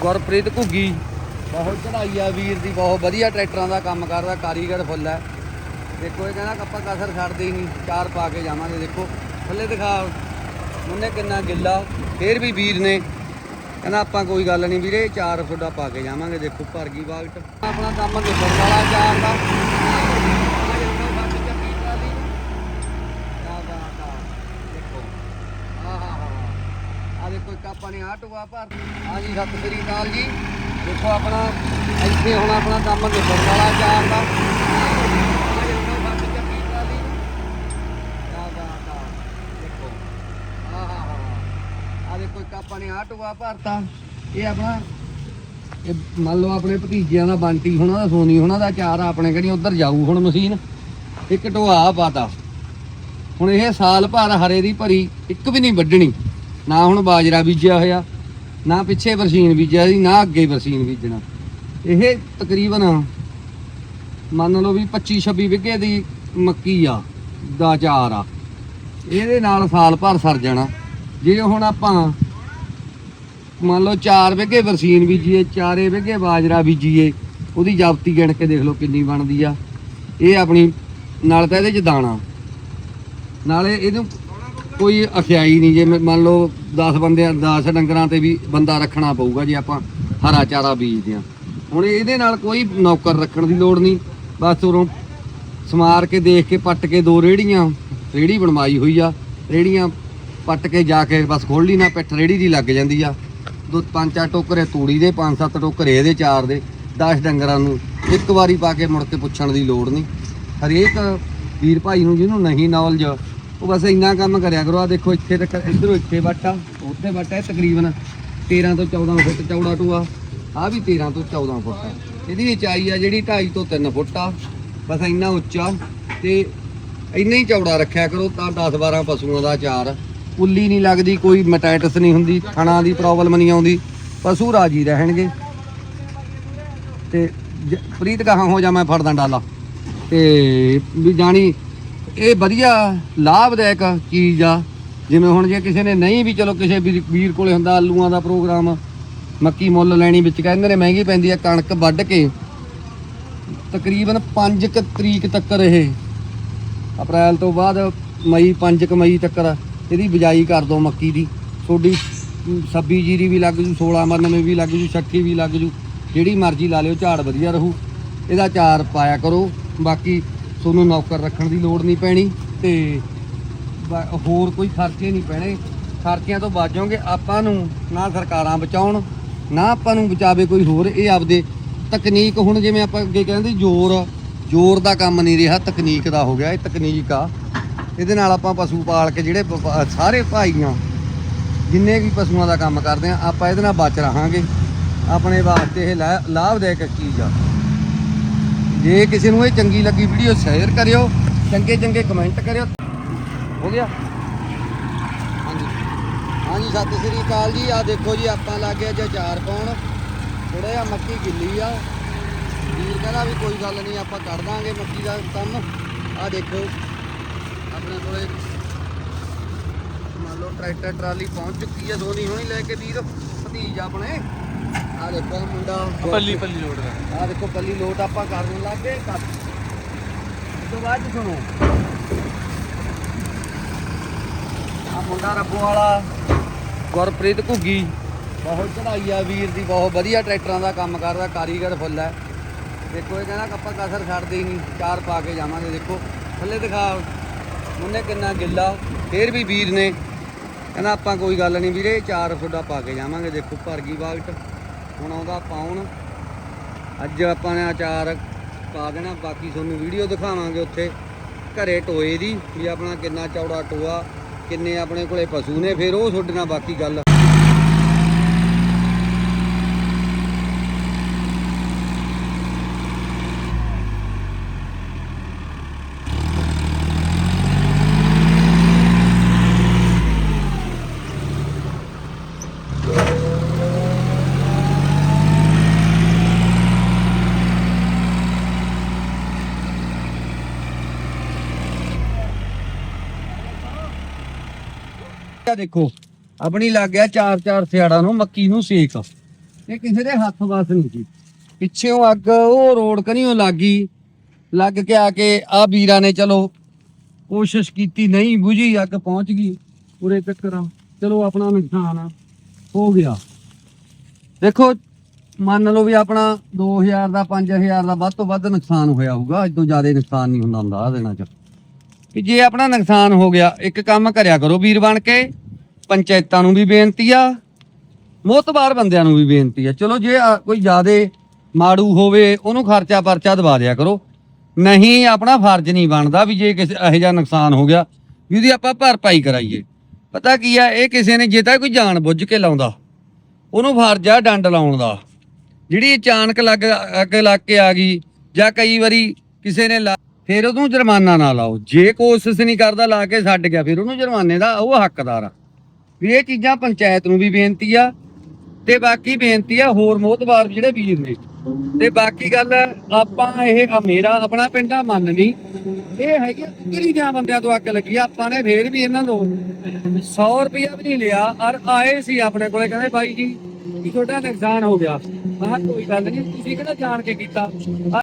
ਗੁਰਪ੍ਰੀਤ ਘੁੱਗੀ। ਬਹੁਤ ਚੜਾਈ ਆ ਵੀਰ ਦੀ, ਬਹੁਤ ਵਧੀਆ ਟਰੈਕਟਰਾਂ ਦਾ ਕੰਮ ਕਰਦਾ, ਕਾਰੀਗਰ ਫੁੱਲ ਹੈ। ਦੇਖੋ, ਇਹ ਕਹਿੰਦਾ ਕੱਪਾ ਕਸਰ ਛੱਡਦੇ ਨਹੀਂ, ਚਾਰ ਪਾ ਕੇ ਜਾਵਾਂਗੇ, ਦੇਖੋ। ਥੱਲੇ ਦਿਖਾ, ਉਹਨੇ ਕਿੰਨਾ ਗਿੱਲਾ, ਫੇਰ ਵੀ ਵੀਰ ਨੇ ਕਹਿੰਦਾ ਆਪਾਂ ਕੋਈ ਗੱਲ ਨਹੀਂ ਵੀਰੇ, ਚਾਰ ਫੁੱਡਾ ਪਾ ਕੇ ਜਾਵਾਂਗੇ, ਦੇਖੋ, ਭਰ ਗਈ ਬਾਗਟ ਆਪਣਾ ਕੰਮ ਨਿਬੜਨ ਵਾਲਾ ਚਾਰ ਦਾ ਕਿਆ ਬਾਤ ਆ ਦੇਖੋ ਆ ਦੇਖੋ ਇੱਕ ਆਪਾਂ ਨੇ ਆਹ ਟੋਆ ਭਰ ਹਾਂ ਜੀ, ਸਤਿ ਸ੍ਰੀ ਅਕਾਲ ਜੀ। ਦੇਖੋ ਆਪਣਾ, ਇੱਥੇ ਹੁਣ ਆਪਣਾ ਕੰਮ ਨਿਬੜਨ ਵਾਲਾ ਚਾਰ ਦਾ। ਦੇਖੋ, ਇੱਕ ਆਪਾਂ ਨੇ ਆਹ ਟੋਆ ਭਰਤਾ ਇਹ ਆਪਣਾ, ਇਹ ਮੰਨ ਲਓ ਆਪਣੇ ਭਤੀਜਿਆਂ ਦਾ ਬੰਟੀ ਹੋਣਾ ਦਾ, ਸੋਨੀ ਹੋਣਾ ਦਾ, ਚਾਰ ਆਪਣੇ ਕਿਹੜੀ ਉਧਰ ਜਾਊ ਹੁਣ ਮਸ਼ੀਨ। ਇੱਕ ਟੋਆ ਪਾਤਾ ਹੁਣ ਇਹ ਸਾਲ ਭਰ ਹਰੇ ਦੀ ਭਰੀ, ਇੱਕ ਵੀ ਨਹੀਂ ਵੱਢਣੀ। ਨਾ ਹੁਣ ਬਾਜਰਾ ਬੀਜਿਆ ਹੋਇਆ, ਨਾ ਪਿੱਛੇ ਬਰਸੀਨ ਬੀਜਿਆ ਸੀ, ਨਾ ਅੱਗੇ ਬਰਸੀਨ ਬੀਜਣਾ। ਇਹ ਤਕਰੀਬਨ ਮੰਨ ਲਓ ਵੀ 25 26 ਵਿਗੇ ਦੀ ਮੱਕੀ ਆ, ਦਾ ਚਾਰ ਆ। ਇਹਦੇ ਨਾਲ ਸਾਲ ਭਰ ਸਰ ਜਾਣਾ। ਜੇ ਹੁਣ ਆਪਾਂ ਮੰਨ ਲਓ 4 ਵਿਗੇ ਬਰਸੀਨ ਬੀਜੀਏ, ਚਾਰੇ ਵਿਗੇ ਬਾਜਰਾ ਬੀਜੀਏ, ਉਹਦੀ ਜਾਪਤੀ ਗਿਣ ਕੇ ਦੇਖ ਲਓ ਕਿੰਨੀ ਬਣਦੀ ਆ। ਇਹ ਆਪਣੀ, ਨਾਲ ਤਾਂ ਇਹਦੇ ਚ ਦਾਣਾ। ਨਾਲੇ ਇਹਨੂੰ ਕੋਈ ਅਖਿਆਈ ਨਹੀਂ ਜੇ ਮ- ਮੰਨ ਲਓ 10 ਬੰਦੇ 10 ਡੰਗਰਾਂ ਤੇ ਵੀ ਬੰਦਾ ਰੱਖਣਾ ਪਊਗਾ ਜੇ ਆਪਾਂ ਹਰਾ ਚਾਰਾ ਬੀਜਦੇ ਆ। ਹੁਣ ਇਹਦੇ ਨਾਲ ਕੋਈ ਨੌਕਰ ਰੱਖਣ ਦੀ ਲੋੜ ਨਹੀਂ। ਬਸ ਉਰੋਂ ਸਮਾਰ ਕੇ ਦੇਖ ਕੇ ਪੱਟ ਕੇ ਦੋ ਰੇੜੀਆਂ ਰੇੜੀ ਬਣਵਾਈ ਹੋਈ ਆ। ਰੇੜੀਆਂ ਪੱਟ ਕੇ ਜਾ ਕੇ ਬਸ ਖੋਲ੍ਹੀ ਨਾ, ਪਿੱਠ ਰੇੜੀ ਦੀ ਲੱਗ ਜਾਂਦੀ ਆ। ਦੋ ਪੰਜ ਚਾਰ ਟੋਕਰੇ ਤੂੜੀ ਦੇ, ਪੰਜ ਸੱਤ ਟੋਕਰੇ ਇਹਦੇ ਚਾਰ ਦੇ 10 ਡੰਗਰਾਂ ਨੂੰ ਇੱਕ ਵਾਰੀ ਪਾ ਕੇ ਮੁੜ ਕੇ ਪੁੱਛਣ ਦੀ ਲੋੜ ਨਹੀਂ। ਹਰੇਕ ਵੀਰ ਭਾਈ ਨੂੰ ਜਿਹਨੂੰ ਨਹੀਂ ਨੌਲੇਜ ਉਹ ਬਸ ਇੰਨਾ ਕੰਮ ਕਰਿਆ ਕਰੋ ਆ ਦੇਖੋ ਇੱਥੇ ਤੱਕ, ਇਧਰੋਂ ਇੱਥੇ ਵਾਟਾ ਉੱਥੇ ਵਾਟਾ ਇਹ ਤਕਰੀਬਨ 13 ਤੋਂ 14 ਫੁੱਟ ਚੌੜਾ ਟੂਆ ਆ ਵੀ 13 ਤੋਂ 14 ਫੁੱਟ ਆ। ਇਹਦੀ ਉਚਾਈ ਆ ਜਿਹੜੀ 2.5 ਤੋਂ 3 ਫੁੱਟ ਆ, ਬਸ ਇੰਨਾ ਉੱਚਾ, ਤੇ ਇੰਨਾ ਹੀ ਚੌੜਾ ਰੱਖਿਆ ਕਰੋ, ਤਾਂ 10 12 ਪਸ਼ੂਆਂ ਦਾ ਚਾਰ ਉੱਲੀ ਨਹੀਂ ਲੱਗਦੀ, ਕੋਈ ਮਟੈਟਸ ਨਹੀਂ ਹੁੰਦੀ, ਥਣਾ ਦੀ ਪ੍ਰੋਬਲਮ ਨਹੀਂ ਆਉਂਦੀ, ਪਸ਼ੂ ਰਾਜੀ ਰਹਿਣਗੇ। ਤੇ ਜ- ਪ੍ਰੀਤ ਕਹਾਂ ਹੋ ਜਾ, ਮੈਂ ਫੜਦਾ ਡਾਲਾ। ਤੇ ਵੀ ਜਾਣੀ ਇਹ ਵਧੀਆ ਲਾਭਦਾਇਕ ਚੀਜ਼ ਆ। ਜਿਵੇਂ ਹੁਣ ਜੇ ਕਿਸੇ ਨੇ ਨਹੀਂ ਵੀ, ਚਲੋ ਕਿਸੇ ਵੀਰ ਵੀਰ ਕੋਲੇ ਹੁੰਦਾ ਆਲੂਆਂ ਦਾ ਪ੍ਰੋਗਰਾਮ, ਮੱਕੀ ਮੁੱਲ ਲੈਣੀ ਵਿੱਚ ਕਹਿੰਦੇ ਨੇ ਮਹਿੰਗੀ ਪੈਂਦੀ ਆ, ਕਣਕ ਵੱਢ ਕੇ। ਤਕਰੀਬਨ 5 ਤਰੀਕ ਤੱਕ ਇਹ। ਅਪ੍ਰੈਲ ਤੋਂ ਬਾਅਦ ਮਈ 5 ਮਈ ਤੱਕ ਇਹਦੀ ਬਿਜਾਈ ਕਰ ਦੋ ਮੱਕੀ ਦੀ। ਤੁਹਾਡੀ 26 ਜੀਰੀ ਵੀ ਲੱਗ ਜੂ 16 99 ਵੀ ਲੱਗ ਜੂ 36 ਵੀ ਲੱਗ ਜੂ। ਜਿਹੜੀ ਮਰਜ਼ੀ ਲਾ ਲਿਓ, ਝਾੜ ਵਧੀਆ ਰਹੂ। ਇਹਦਾ ਚਾਰ ਪਾਇਆ ਕਰੋ। ਬਾਕੀ ਤੁਹਾਨੂੰ ਨੌਕਰ ਰੱਖਣ ਦੀ ਲੋੜ ਨਹੀਂ ਪੈਣੀ ਤੇ ਹੋਰ ਕੋਈ ਖਰਚੇ ਨਹੀਂ ਪੈਣੇ। ਖਰਚਿਆਂ ਤੋਂ ਬਚੋਗੇ ਆਪਾਂ ਨੂੰ ਨਾ ਸਰਕਾਰਾਂ ਬਚਾਉਣ, ਨਾ ਆਪਾਂ ਨੂੰ ਬਚਾਵੇ ਕੋਈ ਹੋਰ। ਇਹ ਆਪਦੇ ਤਕਨੀਕ ਹੁਣ ਜਿਵੇਂ ਆਪਾਂ ਅੱਗੇ ਕਹਿੰਦੇ ਜ਼ੋਰ ਜ਼ੋਰ ਦਾ ਕੰਮ ਨਹੀਂ ਰਿਹਾ, ਤਕਨੀਕ ਦਾ ਹੋ ਗਿਆ, ਇਹ ਤਕਨੀਕ ਆ। ਇਹਦੇ ਨਾਲ ਆਪਾਂ ਪਸ਼ੂ ਪਾਲ ਕੇ ਜਿਹੜੇ ਪ- ਪ- ਸਾਰੇ ਭਾਈਆਂ, ਜਿੰਨੇ ਵੀ ਪਸ਼ੂਆਂ ਦਾ ਕੰਮ ਕਰਦੇ ਆ, ਆਪਾਂ ਇਹਦੇ ਨਾਲ ਬਚ ਰਹਾਂਗੇ। ਆਪਣੇ ਵਾਸਤੇ ਇਹ ਲਾ- ਲਾਭਦਾਇਕ ਚੀਜ਼ ਆ। ਜੇ ਕਿਸੇ ਨੂੰ ਇਹ ਚੰਗੀ ਲੱਗੀ ਵੀਡੀਓ ਸ਼ੇਅਰ ਕਰਿਓ, ਚੰਗੇ ਚੰਗੇ ਕਮੈਂਟ ਕਰਿਓ। ਹੋ ਗਿਆ? ਹਾਂਜੀ। ਹਾਂਜੀ, ਸਤਿ ਸ੍ਰੀ ਅਕਾਲ ਜੀ। ਆ ਦੇਖੋ ਜੀ, ਆਪਾਂ ਲੱਗੇ ਅੱਜ ਅਚਾਰ ਪਾਉਣ। ਥੋੜਾ ਜਿਹਾ ਮੱਕੀ ਗਿੱਲੀ ਆ। ਵੀਰ ਕਹਿੰਦਾ ਵੀ ਕੋਈ ਗੱਲ ਨਹੀਂ, ਆਪਾਂ ਕਰ ਦਾਂਗੇ ਮੱਕੀ ਦਾ ਕੰਮ। ਆ ਦੇਖੋ, ਆਪਣੇ ਕੋਲੇ ਮੰਨ ਲਓ ਟਰੈਕਟਰ, ਟਰਾਲੀ ਪਹੁੰਚ ਚੁੱਕੀ ਆ, ਦੋਨੀ ਹੋਣੀ ਲੈ ਕੇ ਵੀਰ, ਭਤੀਜ ਆਪਣੇ। ਆ ਦੇਖੋ ਆਹ ਮੁੰਡਾ। ਪੱਲੀ ਪੱਲੀ ਲੋੜ ਦਾ। ਆ ਦੇਖੋ ਪੱਲੀ ਲੋਟ ਆਪਾਂ ਕਰਨ ਲੱਗੇ ਕਰ ਇਸ ਤੋਂ ਬਾਅਦ 'ਚ ਸੁਣੋ। ਆ ਮੁੰਡਾ ਰੱਬੋ ਵਾਲਾ ਗੁਰਪ੍ਰੀਤ ਘੁੱਗੀ। ਬਹੁਤ ਚੜਾਈ ਆ ਵੀਰ ਦੀ ਬਹੁਤ ਵਧੀਆ ਟਰੈਕਟਰਾਂ ਦਾ ਕੰਮ ਕਰਦਾ ਕਾਰੀਗਰ ਫੁੱਲ ਹੈ। ਦੇਖੋ ਇਹ ਕਹਿੰਦਾ ਕੱਪਾ ਕਸਰ ਛੱਡਦੇ ਹੀ ਨਹੀਂ ਚਾਰ ਪਾ ਕੇ ਜਾਵਾਂਗੇ ਦੇਖੋ। ਥੱਲੇ ਦਿਖਾ ਉਹਨੇ ਕਿੰਨਾ ਗਿੱਲਾ ਫੇਰ ਵੀ ਵੀਰ ਨੇ। ਕਹਿੰਦਾ ਆਪਾਂ ਕੋਈ ਗੱਲ ਨਹੀਂ ਵੀਰੇ ਚਾਰ ਫੁੱਡਾ ਪਾ ਕੇ ਜਾਵਾਂਗੇ ਦੇਖੋ ਭਰ ਗਈ ਬਾਗਟ ਹੁਣ ਆਉਂਦਾ ਪਾਉਣ। ਅੱਜ ਆਪਾਂ ਨੇ ਅਚਾਰ ਪਾ ਦੇਣਾ, ਬਾਕੀ ਤੁਹਾਨੂੰ ਵੀਡੀਓ ਦਿਖਾਵਾਂਗੇ ਉੱਥੇ। ਘਰੇ ਟੋਏ ਦੀ, ਵੀ ਆਪਣਾ ਕਿੰਨਾ ਚੌੜਾ ਟੋਆ, ਕਿੰਨੇ ਆਪਣੇ ਕੋਲੇ ਪਸ਼ੂ ਨੇ, ਫਿਰ ਉਹ ਤੁਹਾਡੇ ਨਾਲ ਬਾਕੀ ਗੱਲ ਆ ਦੇਖੋ, ਆਪਣੀ ਲੱਗ ਗਿਆ ਚਾਰ ਚਾਰ ਸਿਆੜਾਂ ਨੂੰ, ਮੱਕੀ ਨੂੰ ਸੇਕ। ਇਹ ਕਿਸੇ ਦੇ ਹੱਥ ਵਸ ਨਹੀਂ ਸੀ। ਪਿੱਛੇੋਂ ਅੱਗ, ਉਹ ਰੋਡ ਕਨੀਓ ਲੱਗੀ ਲੱਗ ਕੇ ਆ ਕੇ ਆ ਵੀਰਾਂ ਨੇ, ਚਲੋ, ਕੋਸ਼ਿਸ਼ ਕੀਤੀ, ਨਹੀਂ ਬੁਝੀ, ਅੱਗ ਪਹੁੰਚ ਗਈ। ਉਰੇ ਤੱਕ ਚਲੋ, ਆਪਣਾ ਨੁਕਸਾਨ ਹੋ ਗਿਆ। ਦੇਖੋ, ਮੰਨ ਲਓ ਵੀ ਆਪਣਾ 2000 ਦਾ 5000 ਦਾ ਵੱਧ ਤੋਂ ਵੱਧ ਨੁਕਸਾਨ ਹੋਇਆ ਹੋਊਗਾ। ਅੱਜ ਤੋਂ ਜ਼ਿਆਦਾ ਨੁਕਸਾਨ ਨਹੀਂ ਹੁੰਦਾ ਹੁੰਦਾ, ਆਹ ਦਿਨਾਂ ਚ। ਵੀ ਜੇ ਆਪਣਾ ਨੁਕਸਾਨ ਹੋ ਗਿਆ, ਇੱਕ ਕੰਮ ਕਰਿਆ ਕਰੋ ਵੀਰ ਬਣ ਕੇ, ਪੰਚਾਇਤਾਂ ਨੂੰ ਵੀ ਬੇਨਤੀ ਆ, ਮੋਤਬਾਰ ਬੰਦਿਆਂ ਨੂੰ ਵੀ ਬੇਨਤੀ ਆ। ਚਲੋ ਜੇ ਕੋਈ ਜ਼ਿਆਦੇ ਮਾੜੂ ਹੋਵੇ, ਉਹਨੂੰ ਖਰਚਾ ਪਰਚਾ ਦਵਾ ਦਿਆ ਕਰੋ। ਨਹੀਂ, ਆਪਣਾ ਫਰਜ਼ ਨਹੀਂ ਬਣਦਾ ਵੀ ਜੇ ਕਿਸੇ ਇਹੋ ਜਿਹਾ ਨੁਕਸਾਨ ਹੋ ਗਿਆ, ਵੀ ਉਹਦੀ ਆਪਾਂ ਭਰਪਾਈ ਕਰਾਈਏ। ਪਤਾ ਕੀ ਆ, ਇਹ ਕਿਸੇ ਨੇ ਜੇ ਤਾਂ ਕੋਈ ਜਾਣ ਬੁੱਝ ਕੇ ਲਾਉਂਦਾ, ਉਹਨੂੰ ਫਰਜ਼ ਆ ਡੰਡ ਲਾਉਣ ਦਾ। ਜਿਹੜੀ ਅਚਾਨਕ ਲੱਗ, ਅੱਗ ਲੱਗ ਕੇ ਆ ਗਈ, ਜਾਂ ਕਈ ਵਾਰੀ ਕਿਸੇ ਨੇ ਲਾ- ਫਿਰ ਉਹਨੂੰ ਜੁਰਮਾਨਾ ਨਾ ਲਾਓ। ਜੇ ਕੋਸ਼ਿਸ਼ ਨਹੀਂ ਕਰਦਾ, ਲਾ ਕੇ ਛੱਡ ਗਿਆ, ਫਿਰ ਉਹਨੂੰ ਜੁਰਮਾਨੇ ਦਾ ਉਹ ਹੱਕਦਾਰ ਆ। ਵੀ ਇਹ ਚੀਜ਼ਾਂ ਪੰਚਾਇਤ ਨੂੰ ਵੀ ਬੇਨਤੀ ਆ ਤੇ ਬਾਕੀ ਬੇਨਤੀ ਆ ਹੋਰ ਮੋਤਬਾਰ ਜਿਹੜੇ ਵੀਰ ਨੇ। ਤੇ ਬਾਕੀ ਗੱਲ ਆਪਾਂ ਇਹ ਮੇਰਾ ਆਪਣਾ ਪਿੰਡਾ ਮੰਨ ਨਹੀਂ ਇਹ ਹੈਗੀ ਕਿਹੜੀ ਜਾਂ ਬੰਦਿਆਂ ਤੋਂ ਅੱਗ ਲੱਗੀ ਆਪਾਂ ਨੇ ਫੇਰ ਵੀ ਇਹਨਾਂ ਤੋਂ 100 ਰੁਪਇਆ ਵੀ ਨਹੀਂ ਲਿਆ, ਔਰ ਆਏ ਸੀ ਆਪਣੇ ਕੋਲੇ, ਕਹਿੰਦੇ ਬਾਈ ਜੀ ਤੁਹਾਡਾ ਨੁਕਸਾਨ ਹੋ ਗਿਆ। ਮੈਂ ਕਿਹਾ ਕੋਈ ਗੱਲ ਨਹੀਂ ਤੁਸੀਂ ਕਿਹੜਾ ਜਾਣ ਕੇ ਕੀਤਾ?